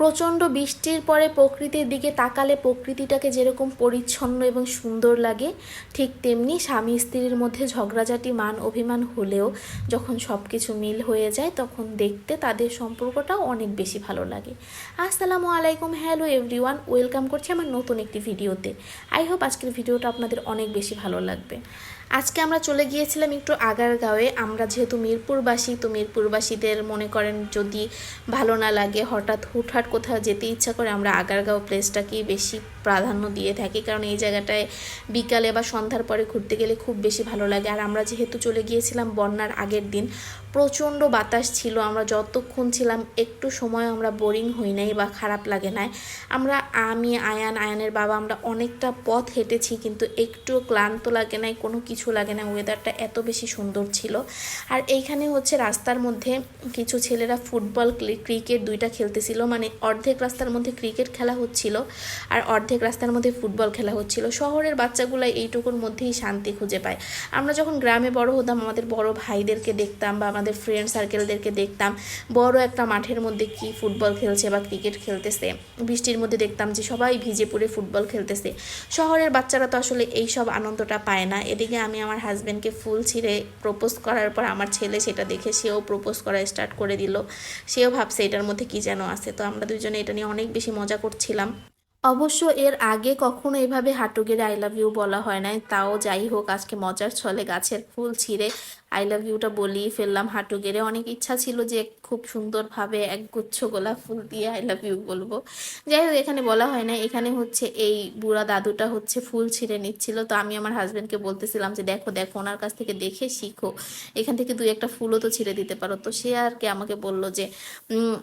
প্রচণ্ড বৃষ্টির পরে প্রকৃতির দিকে তাকালে প্রকৃতিটাকে যেরকম পরিচ্ছন্ন এবং সুন্দর লাগে, ঠিক তেমনি স্বামী স্ত্রীর মধ্যে ঝগড়াঝাটি, মান অভিমান হলেও যখন সব কিছু মিল হয়ে যায়, তখন দেখতে তাদের সম্পর্কটাও অনেক বেশি ভালো লাগে। আসসালামু আলাইকুম, হ্যালো এভরিওয়ান, ওয়েলকাম করছি আমার নতুন একটি ভিডিওতে। আই হোপ আজকের ভিডিওটা আপনাদের অনেক বেশি ভালো লাগবে। আজকে আমরা চলে গিয়েছিলাম একটু আগারগাঁওয়ে। আমরা যেহেতু মিরপুরবাসী, তো মিরপুরবাসীদের মনে করেন যদি ভালো না লাগে, হঠাৎ হুটহাট কোথাও যেতে ইচ্ছা করে আমরা আগারগাঁও প্লেসটাকেই বেশি প্রাধান্য দিয়ে থাকি। কারণ এই জায়গাটায় বিকালে বা সন্ধ্যার পরে ঘুরতে গেলে খুব বেশি ভালো লাগে। আর আমরা যেহেতু চলে গিয়েছিলাম বন্যার আগের দিন প্রচণ্ড বাতাস ছিল, আমরা যতক্ষণ ছিলাম একটু সময় আমরা বোরিং হই নাই বা খারাপ লাগে নাই। আমরা, আমি, আয়ান, আয়ানের বাবা, আমরা অনেকটা পথ হেঁটেছি কিন্তু একটু ক্লান্ত লাগে নাই, কোনো কিছু লাগে না ওয়েদারটা এত বেশি সুন্দর ছিল। আর এইখানে হচ্ছে রাস্তার মধ্যে কিছু ছেলেরা ফুটবল ক্রিকেট দুইটা খেলতেছিল মানে অর্ধেক রাস্তার মধ্যে ক্রিকেট খেলা হচ্ছিল আর অর্ধেক রাস্তার মধ্যে ফুটবল খেলা হচ্ছিল। শহরের বাচ্চাগুলো এইটুকুর মধ্যেই শান্তি খুঁজে পায়। আমরা যখন গ্রামে বড় হতাম, আমাদের বড় ভাইদেরকে দেখতাম বা আমাদের ফ্রেন্ড সার্কেলদেরকে দেখতাম। বড় একটা মাঠের মধ্যে কি ফুটবল খেলছে বা ক্রিকেট খেলতেছে। বৃষ্টির মধ্যে দেখতাম যে সবাই ভিজে পড়ে ফুটবল খেলতেছে। শহরের বাচ্চারা তো আসলে এই সব আনন্দটা পায় না। এদিকে আমি আমার হাজব্যান্ডকে ফুল ছিঁড়ে প্রপোজ করার পর আমার ছেলে সেটা দেখে সেও প্রপোজ করা স্টার্ট করে দিল। সেও ভাবছে এটার মধ্যে কি যেন আছে। তো আমরা দুজনে এটা নিয়ে অনেক বেশি মজা করছিলাম। অবশ্য এর আগে কখনো এভাবে হাঁটু আই লাভ ইউ বলা হয় নাই। তাও যাই হোক, আজকে মজার ছলে গাছের ফুল ছিঁড়ে আই লাভ ইউটা বলিয়ে ফেললাম হাঁটু অনেক ইচ্ছা ছিল যে খুব সুন্দরভাবে এক গুচ্ছ গোলাপ ফুল দিয়ে আই লাভ ইউ বলব। যাই হোক, এখানে বলা হয় না এখানে হচ্ছে এই বুড়া দাদুটা হচ্ছে ফুল ছিঁড়ে নিচ্ছিল। তো আমি আমার হাজব্যান্ডকে বলতেছিলাম যে, দেখো দেখো, ওনার কাছ থেকে দেখে শিখো। এখান থেকে দুই একটা ফুলও তো ছিঁড়ে দিতে পারো। তো সে আর কি আমাকে বলল যে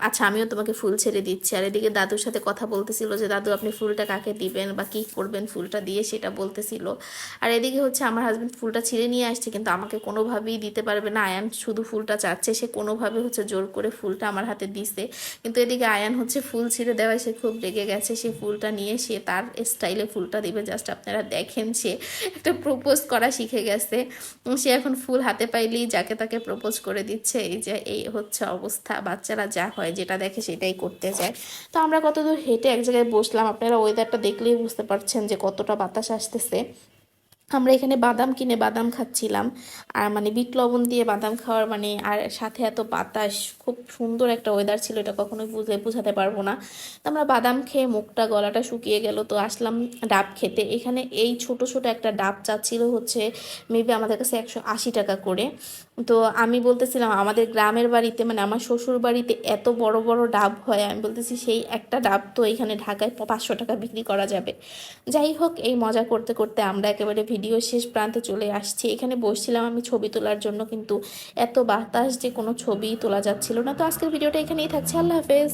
আচ্ছা আমিও তোমাকে ফুল ছেড়ে দিচ্ছি। আর এদিকে দাদুর সাথে কথা বলতেছিল যে, দাদু, আপনি ফুলটা কাকে দিবেন বা কি করবেন ফুলটা দিয়ে সেটা বলতেছিল। আর এদিকে হচ্ছে আমার হাজব্যান্ড ফুলটা ছিঁড়ে নিয়ে আসছে, কিন্তু আমাকে কোনোভাবেই দিতে পারবে না। আয়ান শুধু ফুলটা চাচ্ছে, সে কোনোভাবে হচ্ছে জোর করে ফুলটা আমার হাতে দিছে। কিন্তু এদিকে আয়ান হচ্ছে ফুল ছিঁড়ে দেওয়ায় সে খুব রেগে গেছে। সে ফুলটা নিয়ে সে তার স্টাইলে ফুলটা দিবে। জাস্ট আপনারা দেখেন, সে একটা প্রপোজ করা শিখে গেছে। সে এখন ফুল হাতে পাইলেই যাকে তাকে প্রপোজ করে দিচ্ছে। এই যে, এই হচ্ছে অবস্থা। বাচ্চারা যা হয়, যেটা দেখে সেটাই করতে যায় তো আমরা কতদূর হেঁটে এক জায়গায় বসলাম। আপনারা ওয়েদারটা দেখলেই বুঝতে পারছেন যে কতটা বাতাস আসতেছে। আমরা এখানে বাদাম কিনে বাদাম খাচ্ছিলাম। আর মানে বিট লবণ দিয়ে বাদাম খাওয়ার মানে আর সাথে এত বাতাস, খুব সুন্দর একটা ওয়েদার ছিল, এটা কখনোই বুঝে বোঝাতে পারব না। তো আমরা বাদাম খেয়ে মুখটা, গলাটা শুকিয়ে গেল, তো আসলাম ডাব খেতে। এখানে এই ছোট ছোট একটা ডাব চাচ্ছিল হচ্ছে মেবি আমাদের কাছে একশো আশি টাকা করে। তো আমি বলতেছিলাম, আমাদের গ্রামের বাড়িতে মানে আমার শ্বশুর বাড়িতে এত বড় বড় ডাব হয়। আমি বলতেছি, সেই একটা ডাব তো এখানে ঢাকায় পাঁচশো টাকা বিক্রি করা যাবে। যাই হোক, এই মজা করতে করতে আমরা একেবারে ভিডিও শেষ প্রান্তে চলে আসছি। এখানে বসছিলাম আমি ছবি তোলার জন্য, কিন্তু এত বাতাস যে কোনো ছবি তোলা যাচ্ছিল না। তো আজকের ভিডিওটা এখানেই থাকছে। আল্লাহ হাফেজ।